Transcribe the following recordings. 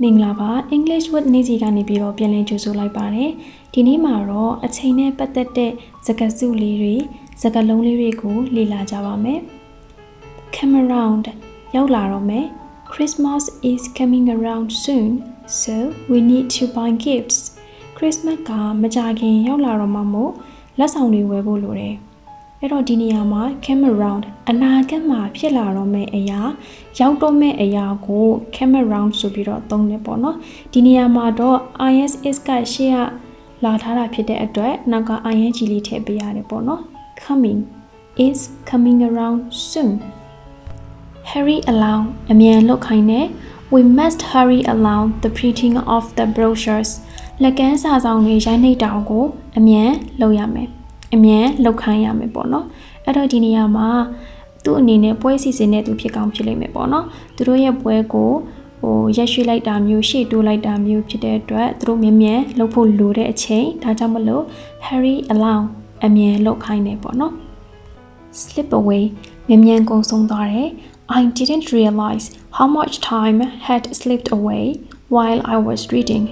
မင်္ဂလာပါ English with နေ့စီကနေပြီးတော့ပြန်လည်ကြိုဆိုလိုက်ပါတယ်ဒီနေ့မှာတော့အချိန်နဲ့ပတ်သက်တဲ့စကားစုလေးတွေစကားလုံးလေးတွေကိုလေ့လာကြပါမယ် come around ရောက်လာတော့မယ် Christmas is coming around soon so we need to buy gifts Christmas ကမကြခင်ရောက်လာတော့မှမို့လက်ဆောင်တွေဝယ်ဖို့လိုတယ် အဲ့တော့ဒီနေရာမှာ come around အနာဂတ်မှာဖြစ်လာတော့မယ့်အရာရောက်တော့မယ့်အရာကို come around ဆိုပြီးတော့သုံးတယ်ပေါ့နော်ဒီနေရာမှာတော့ is is ကရှေ့ကလာထားတာဖြစ်တဲ့အတွက်နောက်က ing လေးထည့်ပေးရတယ်ပေါ့နော် coming is coming around soon hurry along အမြန်လုပ်ခိုင်းတဲ့ we must hurry along the printing of the brochures လက်ကမ်းစာဆောင်တွေရိုက်နှိပ်တာကိုအမြန်လုပ်ရမယ် အမြန်လောက်ခိုင်းရမယ်ပေါ့နော်အဲ့တော့ဒီနေရာမှာသူ့အနေနဲ့ပွဲစီစဉ်တဲ့သူဖြစ်ကောင်းဖြစ်လိမ့်မယ်ပေါ့နော်သူတို့ရဲ့ပွဲကိုဟိုရက်ရွှေ့လိုက်တာမျိုးရှေ့တိုးလိုက်တာမျိုးဖြစ်တဲ့အတွက်သူတို့မြန်မြန်လှုပ်ဖို့လိုတဲ့အချိန်ဒါကြောင့်မလို့ hurry along အမြန်လှုပ်ခိုင်းတယ်ပေါ့နော် slip away မြန်မြန်ကုန်ဆုံးသွားတယ် I didn't realize how much time had slipped away while I was reading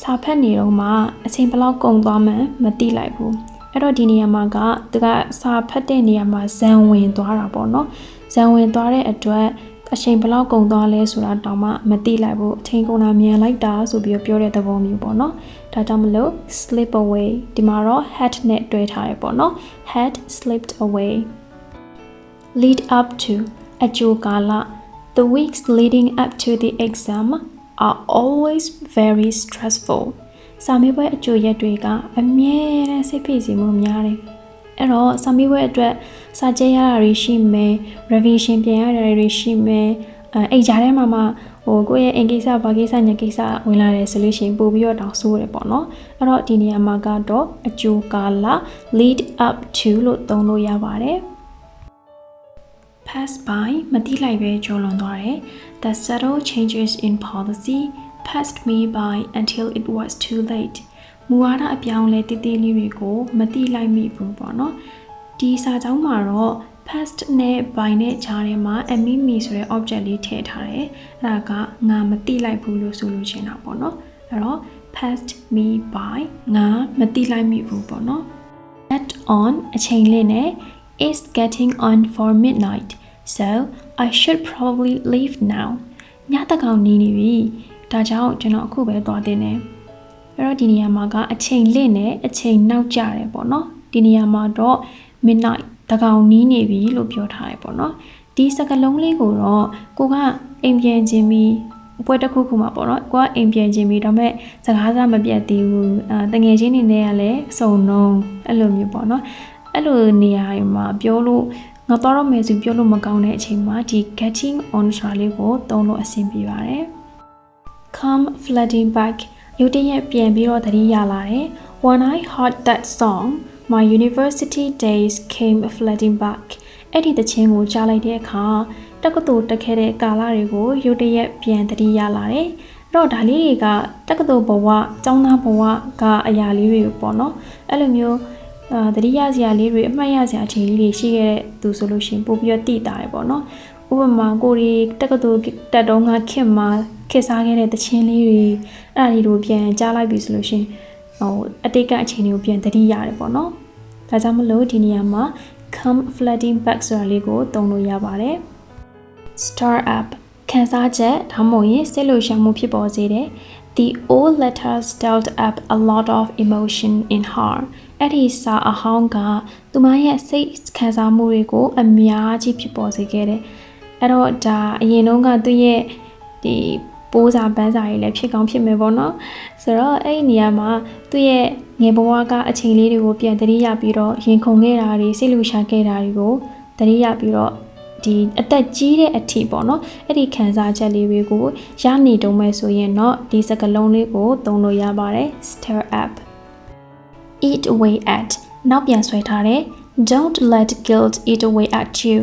စာဖတ်နေတော့မှအချိန်ဘယ်လောက်ကုန်သွားမှန်းမသိလိုက်ဘူး အဲ့တော့ဒီနေရာမှာကသူကစာဖတ်တဲ့နေရာမှာဇံဝင်သွားတာပေါ့နော်ဇံဝင်သွားတဲ့အတွက်အချိန်ဘယ်လောက်ကုန်သွားလဲဆိုတာတောင်မှမသိလိုက်ဘူးအချိန်ကုန်တာမြန်လိုက်တာဆိုပြီးပြောတဲ့သဘောမျိုးပေါ့နော်ဒါကြောင့်မလို့ slip away ဒီမှာတော့ had နဲ့တွဲထားရပေါ့နော် had slipped away lead up to အကျိုးကာလ the weeks leading up to the exam are always very stressful စာမေးပွဲအကျိုးရက်တွေကအမြဲတမ်းစိတ်ဖိစီးမှုများတယ်အဲ့တော့စာမေးပွဲအတွက်စာကြည့်ရတာတွေရှိမယ် revision ပြင်ရတာတွေရှိမယ်အဲအဲ့ကြားထဲမှာမှဟိုကိုယ့်ရဲ့အင်ကိစ္စဘာကိစ္စညာကိစ္စဝင်လာတယ်ဆိုလို့ရှိရင်ပို့ပြီးတော့တောင်းဆိုရတယ်ပေါ့နော်အဲ့တော့ဒီနေရာမှာကတော့အကျိုးကာလ lead up to လို့သုံးလို့ရပါတယ် pass by မတိလိုက်ပဲကျော်လွန်သွားတယ် the subtle changes in policy passed me by until it was too late မူဝါဒအပြောင်းလဲတည်တည်လေးတွေကိုမတိလိုက်မိဘူးပေါ့နော်ဒီစာကြောင်းမှာတော့ past နဲ့ by နဲ့ခြားထဲမှာ amimi ဆိုတဲ့ object လေးထည့်ထားတယ်အဲ့ဒါကငါမတိလိုက်ဘူးလို့ဆိုလို့ချင်တာပေါ့နော်အဲ့တော့ passed me by ငါမတိလိုက်မိဘူးပေါ့နော် at on အချိန်လေးနဲ့ is getting on for midnight so i should probably leave now ညတကောင်နေနေပြီ ဒါကြောင့်ကျွန်တော်အခုပဲသွားတင်တယ်အဲ့တော့ဒီနေရာမှာကအချိန်လင့်နဲ့အချိန်နောက်ကျတယ်ပေါ့နော်ဒီနေရာမှာတော့ midnight တကောင်နီးနေပြီလို့ပြောထားတယ်ပေါ့နော်ဒီစကလုံးလေးကိုတော့ကိုကအိမ်ပြန်ခြင်းပြီးပွဲတစ်ခုခုမှာပေါ့နော်ကိုကအိမ်ပြန်ခြင်းပြီးဒါပေမဲ့စကားစားမပြတ်သေးဘူးအာတငယ်ချင်းနေနဲ့ကလည်းစုံလုံးအဲ့လိုမျိုးပေါ့နော်အဲ့လိုနေရာတွေမှာပြောလို့ငါတော့ရမယ်ဆိုပြောလို့မကောင်းတဲ့အချိန်မှာဒီ getting on ဆိုတာလေးကိုသုံးလို့အဆင်ပြေပါတယ် come flooding back ရုတ်တရက်ပြန်ပြီးတော့သတိရလာတယ် when i heard that song my university days came flooding back အဲ့ဒီသချင်းကိုကြားလိုက်တဲ့အခါတက္ကသိုလ်တက်ခဲ့တဲ့ကာလတွေကိုရုတ်တရက်ပြန်သတိရလာတယ်အဲ့တော့ဒါလေးတွေကတက္ကသိုလ်ဘဝကျောင်းသားဘဝကအရာလေးတွေပေါ့နော်အဲ့လိုမျိုးအာတတိယစရာလေးတွေအမှတ်ရစရာအခြေလေးတွေရှိခဲ့တဲ့သူဆိုလို့ရှိရင်ပို့ပြီးတော့တည်တာရပေါ့နော်ဥပမာကိုရီတက္ကသိုလ်တက်တုံးကခင်မှာ ခေတ်စားခဲ့တဲ့တခြင်းလေးတွေအဲ့ဒါလေးတို့ပြန်ကြားလိုက်ပြီဆိုလို့ရှိရင်ဟိုအတိတ်ကအချိန်တွေကိုပြန်တတိရတယ်ပေါ့နော်ဒါကြောင့်မလို့ဒီနေရာမှာ come flooding back ဆိုတာလေးကိုသုံးလို့ရပါတယ် star up ခန်းစားချက်ဒါမှမဟုတ်ရင်စိတ်လှုပ်ရှားမှုဖြစ်ပေါ်စေတယ် the old letter stirred up a lot of emotion in her အဲ့ဒီစာအဟောင်းကသူမရဲ့စိတ်ခံစားမှုတွေကို အများကြီးဖြစ်ပေါ်စေခဲ့တယ်အဲ့တော့ဒါအရင်တုန်းကသူ့ရဲ့ဒီ ပိုးစာပန်းစာတွေလည်းဖြစ်ကောင်းဖြစ်မယ်ပေါ့နော်ဆိုတော့အဲ့ဒီနေရာမှာသူ့ရဲ့ငယ်ဘဝကအချိန်လေးတွေကိုပြန်တတိယပြီးတော့ရင်ခုန်ခဲ့တာတွေစိတ်လူရှာခဲ့တာတွေကိုတတိယပြီးတော့ဒီအသက်ကြီးတဲ့အထိပေါ့နော်အဲ့ဒီခံစားချက်လေးတွေကိုရနေတုံးမဲ့ဆိုရင်တော့ဒီစကလုံးလေးကိုသုံးလို့ရပါတယ် stir up eat away at နောက်ပြန်ဆွဲထားတဲ့ don't let guilt eat away at you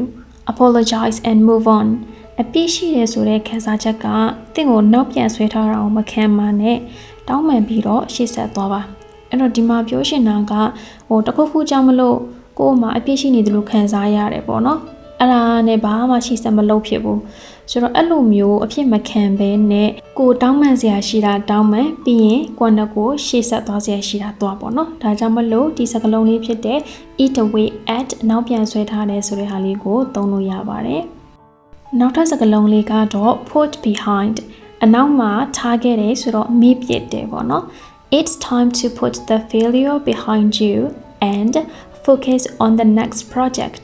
apologize and move on အပြစ်ရှိတယ်ဆိုတဲ့ခံစားချက်ကတင့်ကိုနောက်ပြန်ဆွဲထားတာအောင်မခံပါနဲ့တောင်းပန်ပြီးတော့ရှေ့ဆက်သွားပါအဲ့တော့ဒီမှာပြောရှင်တာကဟိုတခုခုကြောင့်မလို့ကိုယ်မှာအပြစ်ရှိနေတယ်လို့ခံစားရတယ်ပေါ့နော်အဲ့ဒါနဲ့ဘာမှရှိစက်မလုပ်ဖြစ်ဘူးဆိုတော့အဲ့လိုမျိုးအဖြစ်မခံဘဲနဲ့ကိုတောင်းပန်စရာရှိတာတောင်းပန်ပြီးရင်ကိုယ့်နဲ့ကိုရှေ့ဆက်သွားစရာရှိတာသွားပေါ့နော်ဒါကြောင့်မလို့ဒီစကားလုံးလေးဖြစ်တဲ့ eat away at နောက်ပြန်ဆွဲထားတယ်ဆိုတဲ့ဟာလေးကိုသုံးလို့ရပါတယ် နောက်ထပ်စကားလုံးလေးကတော့ put behind အနောက်မှာထားခဲ့တယ်ဆိုတော့မေ့ပြစ်တယ်ပေါ့နော် It's time to put the failure behind you and focus on the next project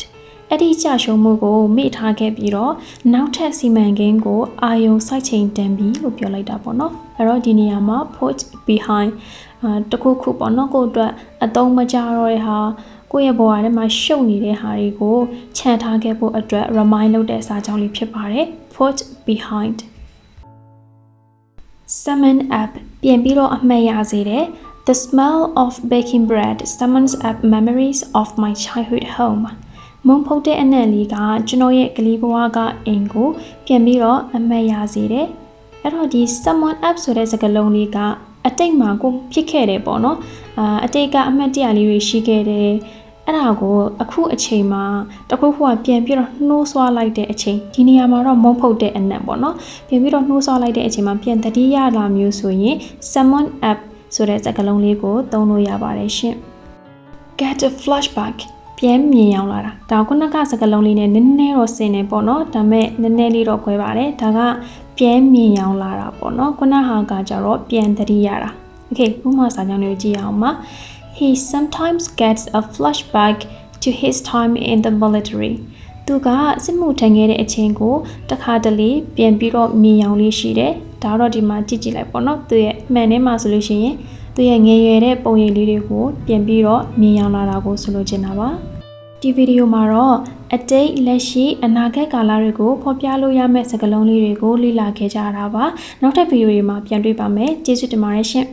အဲ့ဒီကြာရှုံးမှုကိုမေ့ထားခဲ့ပြီးတော့နောက်ထပ်စီမံကိန်းကိုအာယုံစိုက်ချိန်တန်ပြီလို့ပြောလိုက်တာပေါ့နော်အဲ့တော့ဒီနေရာမှာ put behind အာတခုခုပေါ့နော်ကိုယ့်အတွက်အသုံးမကျတော့တဲ့ဟာ ကိုယ့်ရဲ့ဘဝထဲမှာရှုပ်နေတဲ့ဟာတွေကိုခြံထားခဲ့ဖို့အတွက် remind လုပ်တဲ့စာကြောင်းလေးဖြစ်ပါတယ် put behind summon up ပြင်ပြီးတော့အမှတ်ရစေတယ် The smell of baking bread summons up memories of my childhood home မုံဖုတ်တဲ့အနံ့လေးကကျွန်တော်ရဲ့ကလေးဘဝကအိမ်ကို ပြန်ပြီးတော့အမှတ်ရစေတယ်အဲ့တော့ဒီ summon up ဆိုတဲ့စကားလုံးလေးကအတိတ်မှာကိုဖြစ်ခဲ့တယ်ပေါ့နော် အာအတိတ်ကအမှတ်တရလေးတွေရှိခဲ့တယ်အဲ့ဒါကိုအခုအချိန်မှာတခုခုကပြန်ပြီးတော့နှိုးဆွားလိုက်တဲ့အချိန်ဒီနေရာမှာတော့မုံဖုတ်တဲ့အနက်ပေါ့နော်ပြန်ပြီးတော့နှိုးဆွားလိုက်တဲ့အချိန်မှာပြန်တတိယလာမျိုးဆိုရင် summon up ဆိုတဲ့စကားလုံးလေးကိုသုံးလို့ရပါတယ်ရှင် get a flashback ပြန်မြင်ရောက်လာတာဒါခုနကစကားလုံးလေးနဲ့နည်းနည်းတော့ဆင်နေပေါ့နော်ဒါပေမဲ့နည်းနည်းလေးတော့ခွဲပါတယ်ဒါကပြန်မြင်ရောက်လာတာပေါ့နော်ခုနဟာကကြတော့ပြန်တတိရတာ okay ဥပမာစာကြောင်းလေးကိုကြည့်အောင်ပါ he sometimes gets a flashback to his time in the military သူကစစ်မှုထမ်းခဲ့တဲ့အချိန်ကိုတခါတလေပြန်ပြီးတော့မြင်အောင်လေးရှိတယ်ဒါတော့ဒီမှာကြည့်ကြည့်လိုက်ပေါ့နော်သူရဲ့မှန်ထဲမှာဆိုလို့ရှိရင်သူရဲ့ငယ်ရွယ်တဲ့ပုံရိပ်လေးတွေကိုပြန်ပြီးတော့မြင်အောင်လာတာကိုဆိုလိုချင်တာပါဒီဗီဒီယိုမှာတော့အတိတ်လက်ရှိအနာဂတ်ကာလတွေကိုဖော်ပြလို့ရမယ့်စကားလုံးလေးတွေကိုလေ့လာခဲ့ကြတာပါနောက်ထပ်ဗီဒီယိုတွေမှာပြန်တွေ့ပါမယ်ကျေးဇူးတင်ပါတယ်ရှင်